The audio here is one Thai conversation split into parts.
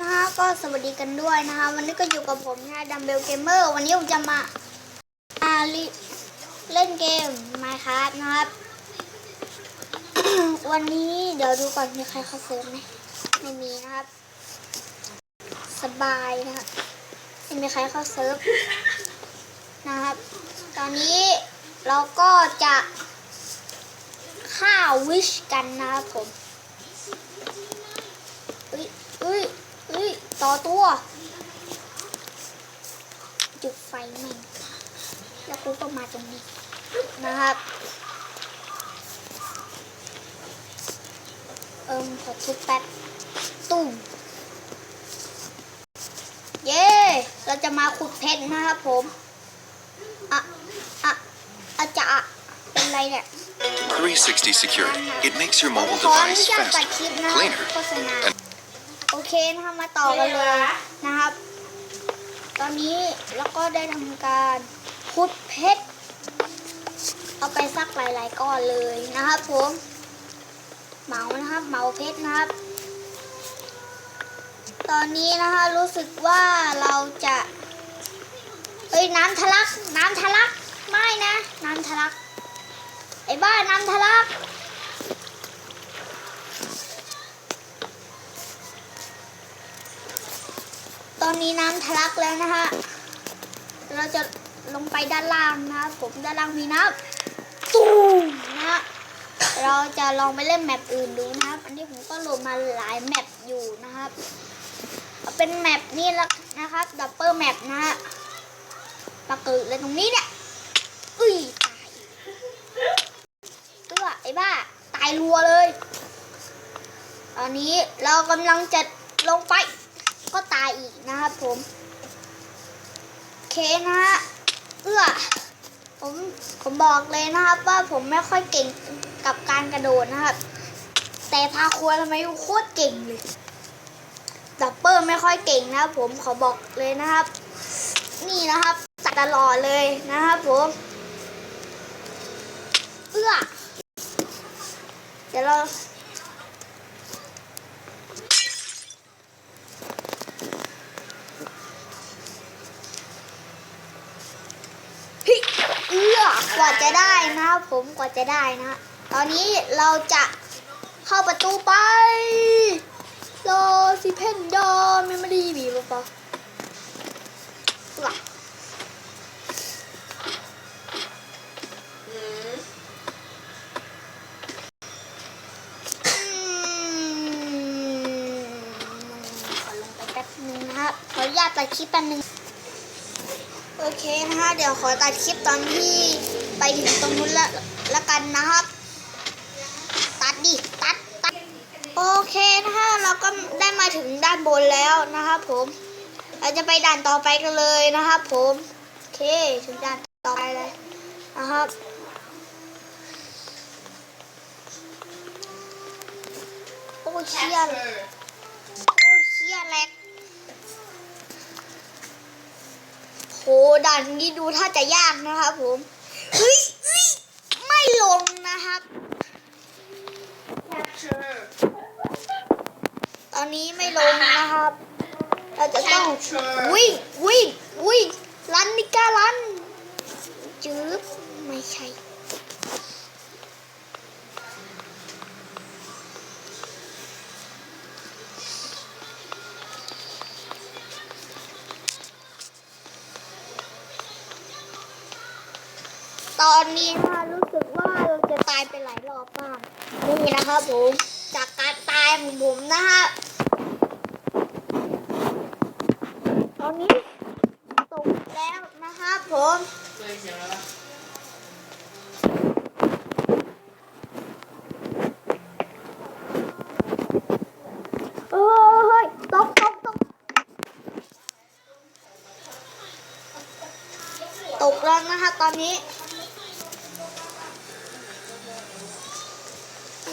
นะฮะก็สวัสดีกันด้วยนะคะ วันนี้ก็อยู่กับผมนะดัมเบลเกมเมอร์วันนี้ผมจะมามาเล่นเกม Minecraft นะครับ วันนี้เดี๋ยวดูก่อนมีใครเข้าเซิร์ฟไหมไม่มีนะครับ สบายนะครับไม่มีใครเข้าเซิร์ฟนะครับ ตอนนี้เราก็จะฆ่าวิชกันนะครับผมเอ้ยเอ้ยเอ้ย ต่อตัว จุดไฟแม่งแล้วกูก็มาตรงนี้นะครับเอิมขอทุบแป๊บตุ้มเย้ เราจะมาขุดเพชรนะครับผมอะอะอาจะอะเป็นไรเนี่ย 360 Security. It makes your mobile ขออนุ device ญาตตัด faster, คลิ เคนะคะมาต่อกันเลยนะครับ ตอนนี้เราก็ได้ทำการขุดเพชรเอาไปสักหลายๆก้อนเลยนะครับผมเหมานะครับเหมาเพชรนะครับ ตอนนี้นะคะรู้สึกว่าเราจะเฮ้ยน้ำทะลัก น้ำทะลักไม่นะ น้ำทะลักไอ้บ้าน้ำทะลัก นี้น้ำทะลักแล้วนะฮะเราจะลงไปด้านล่างนะครับผมด้านล่างมีน้ำตูมนะเราจะลองไปเล่นแมปอื่นดูนะครับ อันนี้ผมก็โหลดมาหลายแมปอยู่นะครับ เป็นแมปนี่ละนะครับดับเบิลแมปนะฮะปรากฏเลยตรงนี้เนี่ย อุ้ยตายตัวไอ้บ้า ตายรัวเลย ตอนนี้เรากำลังจะลงไป นะครับผมเคนะฮะเอื้อผมผมบอกเลยนะครับว่าผมไม่ค่อยเก่งกับการกระโดดนะครับ แต่พาครัวทำไมโคตรเก่งเลยดับเบิลไม่ค่อยเก่งนะครับผมขอบอกเลยนะครับ นี่นะครับตัดตลอดเลยนะครับผมเอื้อเดี๋ยวเรา เฮ้ยเอื้อกว่าจะได้นะผมกว่าจะได้นะ ตอนนี้เราจะเข้าประตูไปรอสิเพนดอมไม่มาดีบีบปะว่ะขอลงไปแป๊บนึงนะครับขออนุญาตตัดคลิปแป๊บนึง เคนะคะเดี๋ยวขอตัดคลิปตอนที่ไปถึงตรงนู้นละละกันนะครับ ตัดดิตัดตัดโอเคนะคะเราก็ได้มาถึงด้านบนแล้วนะครับผมเราจะไปด่านต่อไปกันเลยนะครับผมโอเคถึงด่านต่อไปเลยนะครับโอ้เชี่ยโอ้เชี่ยแหลก โหด่านนี้ดูถ้าจะยากนะครับผมเฮ้ยเฮ้ยไม่ลงนะครับ ตอนนี้ไม่ลงนะครับ เราจะต้องวิ่งวิ่งวิ่งรันนิก้ารัน ตอนนี้นะคะรู้สึกว่าเราจะตายไปหลายรอบมากนี่นะครับผมจากการตายของผมนะฮะตอนนี้ตกแล้วนะครับผมเออเฮ้ยตกตกตกตกแล้วนะคะตอนนี้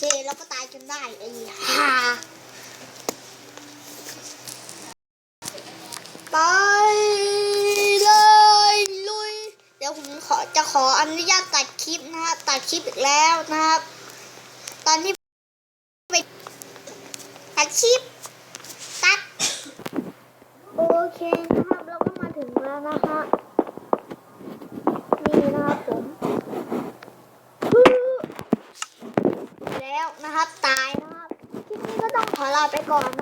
ซแล้วก็ตายจนได้ไอ้ห่าไปเลยลุย เดี๋ยวผมขอจะขออนุญาตตัดคลิปนะฮะตัดคลิปอีกแล้วนะครับ ตอนที่ไปตัดคลิป ตัด โอเคนะครับเราก็มาถึง แล้วนะคะนี่นะครับผมแล้วนะครับตายนะครับคลิปนี้ก็ต้องขอลาไปก่อนนะ